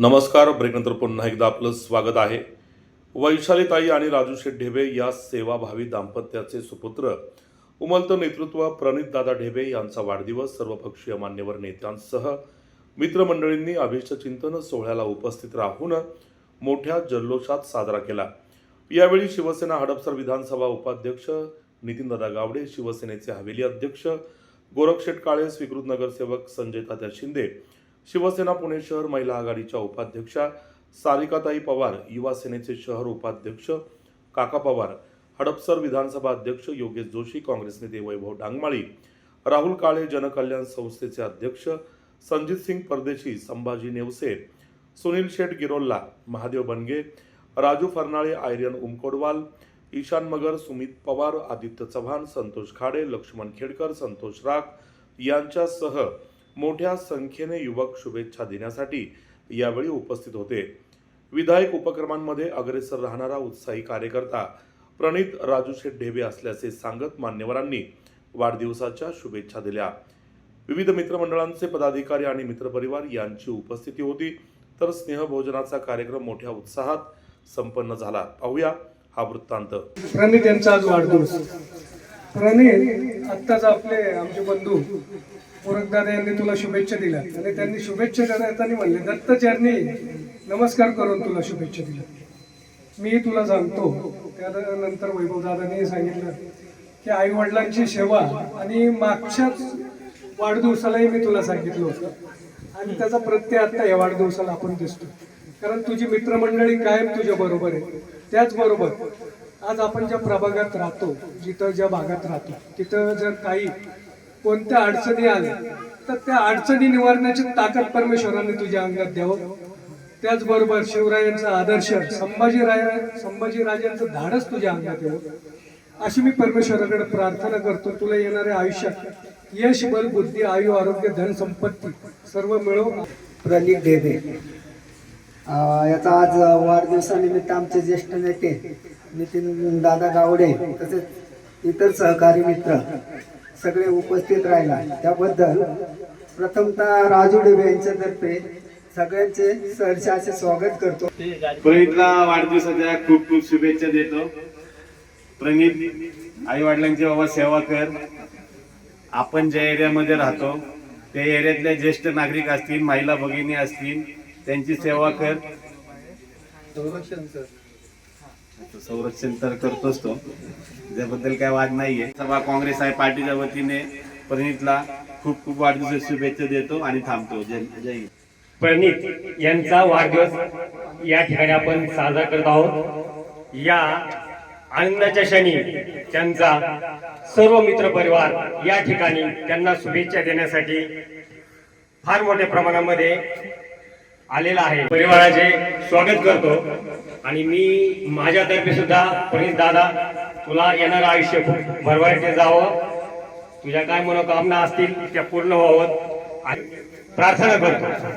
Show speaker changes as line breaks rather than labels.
नमस्कार ब्रेकनंतर पुन्हा एकदा आपलं स्वागत आहे. वैशालीताई आणि राजू शेठ ढेबे या सेवाभावी दाम्पत्याचे सुपुत्र. उमलत नेतृत्व प्रणित दादा ढेबे यांचा वाढदिवस सर्वपक्षीय मान्यवर नेत्यांसह मित्रमंडळींनी अभिष्टचिंतन सोहळ्याला उपस्थित राहून मोठ्या जल्लोषात साजरा केला. यावेळी शिवसेना हडपसर विधानसभा उपाध्यक्ष नितीनदादा गावडे शिवसेनेचे हवेली अध्यक्ष गोरक्षेट काळे स्वीकृत नगरसेवक संजय तात्या शिंदे शिवसेना पुणे शहर महिला आघाडीच्या उपाध्यक्षा सारिकाताई पवार युवा सेनेचे शहर उपाध्यक्ष काका पवार हडपसर विधानसभा अध्यक्ष योगेश जोशी काँग्रेस नेते वैभव डांगमाळी राहुल काळे जनकल्याण संस्थेचे अध्यक्ष संजित सिंग परदेशी संभाजी नेवसे सुनील शेठ गिरोल्ला महादेव बनगे राजू फर्नाळे आर्यन उमकोडवाल ईशान मगर सुमित पवार आदित्य चव्हाण संतोष खाडे लक्ष्मण खेडकर संतोष राग यांच्यासह मोठ्या संख्येने युवक शुभेच्छा देण्यासाठी यावेळी उपस्थित होते. विधायक उपक्रमांमध्ये अग्रेसर राहणारा उत्साही कार्यकर्ता प्रणित राजू शेठ ढेबे असल्याचे सांगत मान्यवरांनी वाढदिवसाच्या शुभेच्छा दिल्या. विविध मित्रमंडळांचे पदाधिकारी आणि मित्रपरिवार यांची उपस्थिती होती तर स्नेहभोजनाचा कार्यक्रम मोठ्या उत्साहात संपन्न झाला. पाहूया हा वृत्तांत.
प्रणित यांचा आज वाढदिवस. प्रणित आत्ताच आपले आमचे बंधू मोरकदादा यांनी तुला शुभेच्छा दिल्या. आणि त्यांनी शुभेच्छा देताना म्हणले दत्तचरणी नमस्कार करून तुला शुभेच्छा दिल्या. मी तुला सांगतो त्यानंतर वैभवदादांनी सांगितलं की आई वडिलांची सेवा आणि मागच्याच वाढदिवसालाही मी तुला सांगितलं होतं. आणि त्याचा प्रत्यय आता या वाढदिवसाला आपण दिसतो. कारण तुझी मित्रमंडळी कायम तुझ्या बरोबर आहे. त्याचबरोबर आज आपण ज्या प्रभागात राहतो जिथं ज्या भागात राहतो तिथं जर काही कोणत्या अडचणी आल्या तर त्या अडचणी निवारण्याची ताकद परमेश्वराने तुझ्या अंगात द्यावं. त्याचबरोबर शिवरायांचा आदर्श संभाजीराय संभाजीराजांचं धाडस तुझ्या अंगात यावं. अशी मी परमेश्वराकडे प्रार्थना करतो. तुला येणाऱ्या आयुष्यात यश बल बुद्धी आयु आरोग्य धन संपत्ती सर्व मिळो.
प्रणित ढेबे याचा आज वाढदिवसानिमित्त आमचे ज्येष्ठ नेते नितीन दादा गावडे तसेच इतर सहकारी मित्र सगळे उपस्थित राहिला. त्याबद्दल प्रथमतः राजू ढेबे यांच्यातर्फे सगळ्यांचे सहर्ष असे स्वागत करतो.
प्रणितला वाढदिवसाच्या खूप खूप शुभेच्छा देतो. प्रणित आई वडिलांची बाबा सेवा कर. आपण ज्या एरियामध्ये राहतो त्या एरियातल्या ज्येष्ठ नागरिक असतील महिला भगिनी असतील त्यांची सेवा कर. संरक्षण संरक्षण तर करतोच तो. त्याबद्दल काय वाद नाहीये. सभा काँग्रेस आहे पार्टीच्या वतीने प्रणितला खूप खूप वाढदिवस शुभेच्छा देतो आणि थांबतो. जय जय
प्रणित यांचा वाढदिवस या ठिकाणी आपण साजरा करत आहोत. या आनंदाच्या क्षणी त्यांचा सर्व मित्र परिवार या ठिकाणी त्यांना शुभेच्छा देण्यासाठी फार मोठ्या प्रमाणामध्ये आलेला आहे. परिवाराचे स्वागत करतो. आणि मी माझ्यातर्फे सुद्धा प्रणित दादा तुला येणारं आयुष्य खूप भरभराटे जावं. तुझ्या काय मनोकामना असतील त्या पूर्ण व्हावं. प्रार्थना करतो.